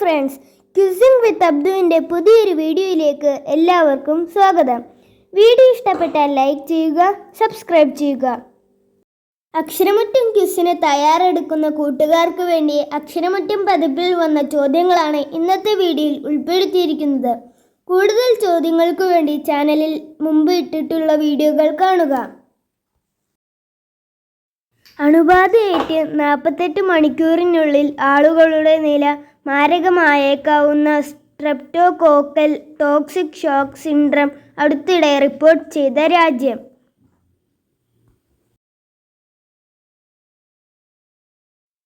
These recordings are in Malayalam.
ഫ്രണ്ട്സ് ക്വിസിംഗ് വിത്ത് അബ്ദുവിന്റെ പുതിയൊരു വീഡിയോയിലേക്ക് എല്ലാവർക്കും സ്വാഗതം. വീഡിയോ ഇഷ്ടപ്പെട്ടാൽ ലൈക്ക് ചെയ്യുക സബ്സ്ക്രൈബ് ചെയ്യുക. അക്ഷരമുറ്റം ക്യുസിന് തയ്യാറെടുക്കുന്ന കൂട്ടുകാർക്ക് വേണ്ടി അക്ഷരമുറ്റം പതിപ്പിൽ വന്ന ചോദ്യങ്ങളാണ് ഇന്നത്തെ വീഡിയോയിൽ ഉൾപ്പെടുത്തിയിരിക്കുന്നത്. കൂടുതൽ ചോദ്യങ്ങൾക്ക് വേണ്ടി ചാനലിൽ മുമ്പ് ഇട്ടിട്ടുള്ള വീഡിയോകൾ കാണുക. അണുബാധയേറ്റ് നാൽപ്പത്തെട്ട് മണിക്കൂറിനുള്ളിൽ ആളുകളുടെ നില മാരകമായേക്കാവുന്ന സ്ട്രെപ്റ്റോകോക്കൽ ടോക്സിക് ഷോക്ക് സിൻഡ്രം അടുത്തിടെ റിപ്പോർട്ട് ചെയ്ത രാജ്യം.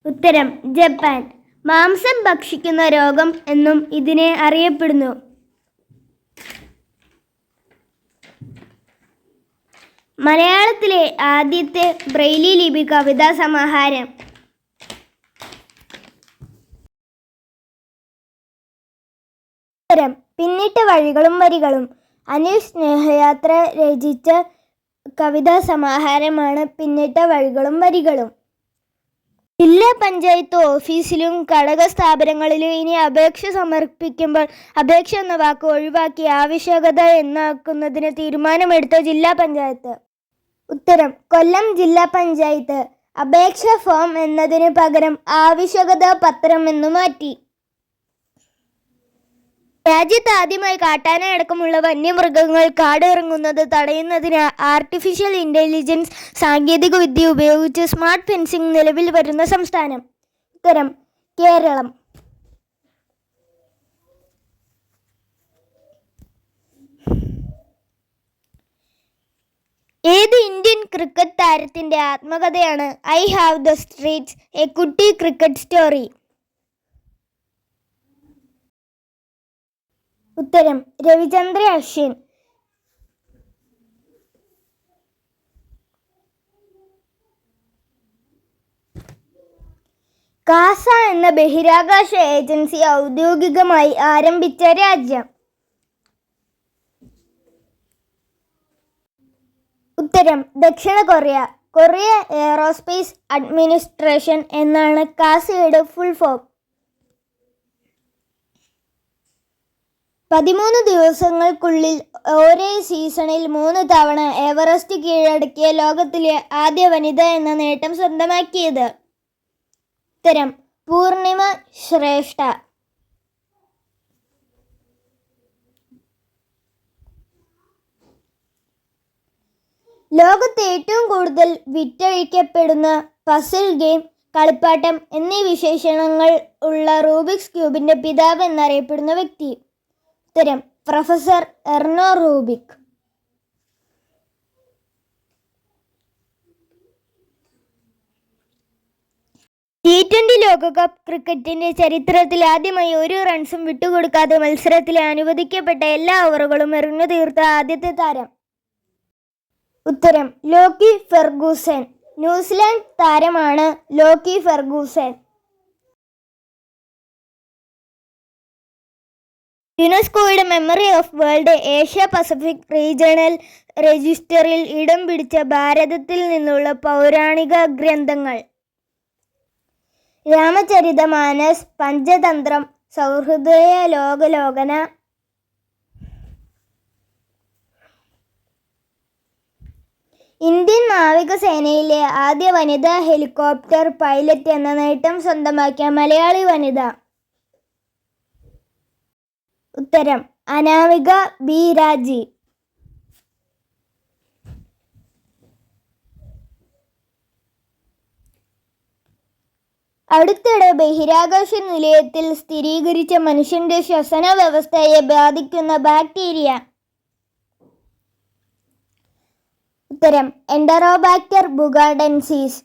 ഉത്തരം ജപ്പാൻ. മാംസം ഭക്ഷിക്കുന്ന രോഗം എന്നും ഇതിനെ അറിയപ്പെടുന്നു. മലയാളത്തിലെ ആദ്യത്തെ ബ്രെയിലി ലിപി കവിതാ സമാഹാരം. ഉത്തരം. പിന്നിട്ട വഴികളും വരികളും. അനിൽ സ്നേഹയാത്ര രചിച്ച കവിതാ സമാഹാരമാണ് പിന്നിട്ട വഴികളും വരികളും. ജില്ലാ പഞ്ചായത്ത് ഓഫീസിലും ഘടക സ്ഥാപനങ്ങളിലും ഇനി അപേക്ഷ സമർപ്പിക്കുമ്പോൾ അപേക്ഷ എന്ന വാക്ക് ഒഴിവാക്കി ആവശ്യകത എന്നാക്കുന്നതിന് തീരുമാനമെടുത്ത ജില്ലാ പഞ്ചായത്ത്. ഉത്തരം. കൊല്ലം ജില്ലാ പഞ്ചായത്ത്. അപേക്ഷ ഫോം എന്നതിന് പകരം ആവശ്യകത പത്രം എന്ന് മാറ്റി. രാജ്യത്ത് ആദ്യമായി കാട്ടാന അടക്കമുള്ള വന്യമൃഗങ്ങൾ കാടിറങ്ങുന്നത് തടയുന്നതിന് ആർട്ടിഫിഷ്യൽ ഇന്റലിജൻസ് സാങ്കേതികവിദ്യ ഉപയോഗിച്ച് സ്മാർട്ട് ഫെൻസിംഗ് നിലവിൽ വരുന്ന സംസ്ഥാനം. ഉത്തരം കേരളം. ഏത് ഇന്ത്യൻ ക്രിക്കറ്റ് താരത്തിന്റെ ആത്മകഥയാണ് I have the streets a Kutti cricket story. ഉത്തരം രവിചന്ദ്ര അശ്വിൻ. കാസ എന്ന ബഹിരാകാശ ഏജൻസി ഔദ്യോഗികമായി ആരംഭിച്ച രാജ്യം. ഉത്തരം ദക്ഷിണ കൊറിയ. കൊറിയ എയറോസ്പേസ് അഡ്മിനിസ്ട്രേഷൻ എന്നാണ് കാസയുടെ ഫുൾ ഫോം. പതിമൂന്ന് ദിവസങ്ങൾക്കുള്ളിൽ ഒരേ സീസണിൽ മൂന്ന് തവണ എവറസ്റ്റ് കീഴടക്കിയ ലോകത്തിലെ ആദ്യ വനിത എന്ന നേട്ടം സ്വന്തമാക്കിയത്. ഉത്തരം പൂർണിമ ശ്രേഷ്ഠ. ലോകത്ത് ഏറ്റവും കൂടുതൽ വിറ്റഴിക്കപ്പെടുന്ന പസിൽ ഗെയിം കളിപ്പാട്ടം എന്നീ വിശേഷണങ്ങൾ ഉള്ള റൂബിക്സ് ക്യൂബിന്റെ പിതാവ് എന്നറിയപ്പെടുന്ന വ്യക്തി. ഉത്തരം professor Erno Rubik. T twenty ലോകകപ്പ് ക്രിക്കറ്റിന്റെ ചരിത്രത്തിൽ ആദ്യമായി ഒരു റൺസും വിട്ടുകൊടുക്കാതെ മത്സരത്തിൽ അനുവദിക്കപ്പെട്ട എല്ലാ ഓവറുകളും എറിഞ്ഞു തീർത്ത ആദ്യത്തെ താരം. ഉത്തരം ലോക്കി ഫെർഗൂസൻ ന്യൂസിലാൻഡ് താരമാണ് ലോക്കി ഫെർഗൂസൻ യുനെസ്കോയുടെ memory of world Asia Pacific regional രജിസ്റ്ററിൽ ഇടം പിടിച്ച ഭാരതത്തിൽ നിന്നുള്ള പൗരാണിക ഗ്രന്ഥങ്ങൾ. രാമചരിതമാനസ് പഞ്ചതന്ത്രം സൗഹൃദയ ലോകലോകന ഇന്ത്യൻ നാവികസേനയിലെ ആദ്യ വനിതാ ഹെലികോപ്റ്റർ പൈലറ്റ് എന്ന നേട്ടം സ്വന്തമാക്കിയ മലയാളി വനിത. ഉത്തരം അനാമിക ബി രാജി. അടുത്തിടെ ബഹിരാകാശ നിലയത്തിൽ സ്ഥിരീകരിച്ച മനുഷ്യന്റെ ശ്വസന വ്യവസ്ഥയെ ബാധിക്കുന്ന ബാക്ടീരിയ. ഉത്തരം എൻഡറോബാക്ടർ ബുഗാഡൻസീസ്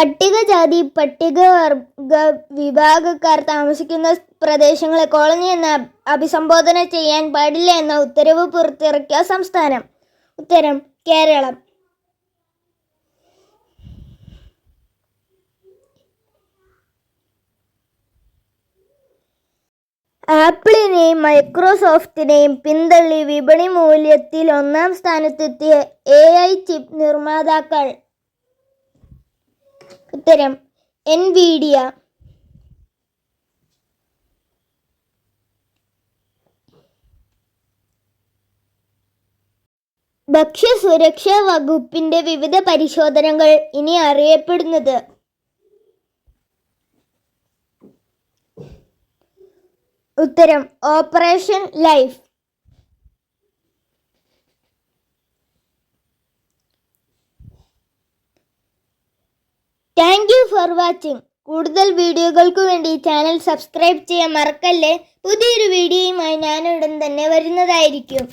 പട്ടികജാതി പട്ടികവർഗ വിഭാഗക്കാർ താമസിക്കുന്ന പ്രദേശങ്ങളെ കോളനി എന്ന് അഭി- അഭിസംബോധന ചെയ്യാൻ പാടില്ല എന്ന ഉത്തരവ് പുറത്തിറക്കിയ സംസ്ഥാനം. ഉത്തരം കേരളം. ആപ്പിളിനെയും മൈക്രോസോഫ്റ്റിനെയും പിന്തള്ളി വിപണി മൂല്യത്തിൽ ഒന്നാം സ്ഥാനത്തെത്തിയ എ ഐ ചിപ്പ് നിർമ്മാതാക്കൾ ഉത്തരം എൻവീഡിയ ഭക്ഷ്യസുരക്ഷാ വകുപ്പിന്റെ വിവിധ പരിശോധനകൾ ഇനി അറിയപ്പെടുന്നത്. ഉത്തരം operation life thank you for watching കൂടുതൽ വീഡിയോകൾക്ക് വേണ്ടി ചാനൽ സബ്സ്ക്രൈബ് ചെയ്യാൻ മറക്കല്ലേ. പുതിയൊരു വീഡിയോയുമായി ഞാൻ ഉടൻ തന്നെ വരുന്നതായിരിക്കും.